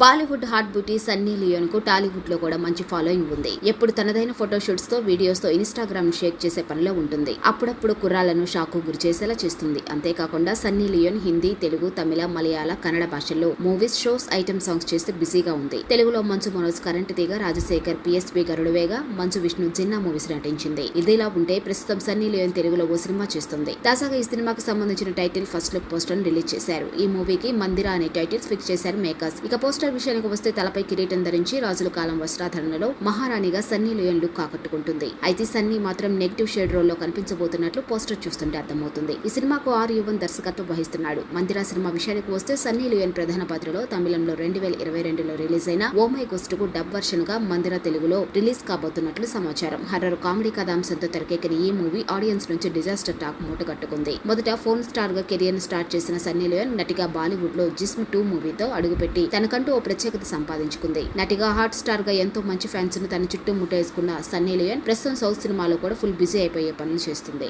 Bollywood hot beauty Sunny లియోన్కు టాలీవుడ్లో కూడా మంచి ఫాలోయింగ్ ఉంది. ఎప్పుడు తనదైన ఫోటోషూట్స్తో తో వీడియోస్తో ఇన్స్టాగ్రామ్ షేక్ చేసే పనిలో ఉంటుంది. అప్పుడప్పుడు కుర్రాలను షాకు గురి చేసేలా చేస్తుంది. అంతేకాకుండా సన్నీ లియోన్ హిందీ తెలుగు తమిళ మలయాళ కన్నడ భాషల్లో మూవీస్ షోస్ ఐటమ్ సాంగ్స్ చేస్తే బిజీగా ఉంది. తెలుగులో మంచు మనోజ్ కరెంట్ తీగ రాజశేఖర్ పిఎస్పి గరుడువేగా మంచు విష్ణు జిన్నా మూవీస్ నటించింది. ఇదిలా ఉంటే ప్రస్తుతం సన్నీ లియోన్ తెలుగులో ఓ సినిమా చేస్తుంది. తాజాగా ఈ సినిమాకి సంబంధించిన title first look poster release చేశారు. ఈ మూవీకి మందిరా అనే టైటిల్స్ ఫిక్స్ చేశారు మేకర్స్. ఇక పోస్టర్ విషయానికి వస్తే తలపై కిరీటం ధరించి రాజుల కాలం వస్త్రాధరణలో మహారాణిగా సన్నీ లియోన్ లుక్ ఆకట్టుకుంటుంది అయితే సన్నీ మాత్రం నెగిటివ్ షేడ్ రోల్లో కనిపించబోతున్నట్లు పోస్టర్ చూస్తుంటే అర్థమవుతుంది. ఈ సినిమాకు ఆర్ యువన్ దర్శకత్వం వహిస్తున్నాడు. మందిరా సినిమా విషయానికి వస్తే సన్నీ లియోన్ ప్రధాన పాత్రలో తమిళంలో రెండు వేల ఇరవై రెండులో రిలీజ్ అయిన ఓమై మై గోస్ట్కు డబ్ వర్షన్గా మందిర తెలుగులో రిలీజ్ కాబోతున్నట్లు సమాచారం. హర్రర్ కామెడీ కథాంశంతో తెరకెక్కిన ఈ మూవీ ఆడియన్స్ నుంచి డిజాస్టర్ టాక్ మూటగట్టుకుంది మొదట ఫోన్ స్టార్గా కెరియర్ స్టార్ట్ చేసిన సన్నీ లియోన్ నటిగా బాలీవుడ్లో జిస్మ్ టూ మూవీతో అడుగుపెట్టి తనకంటూ ఓ ప్రత్యేకత సంపాదించుకుంది. నటిగా హాట్ స్టార్గా ఎంతో మంచి ఫ్యాన్స్ను తన చుట్టూ ముట్టేసుకున్న సన్నీ లియోన్ ప్రస్తుతం సౌత్ సినిమాలో కూడా ఫుల్ బిజీ అయిపోయే పనులు చేస్తుంది.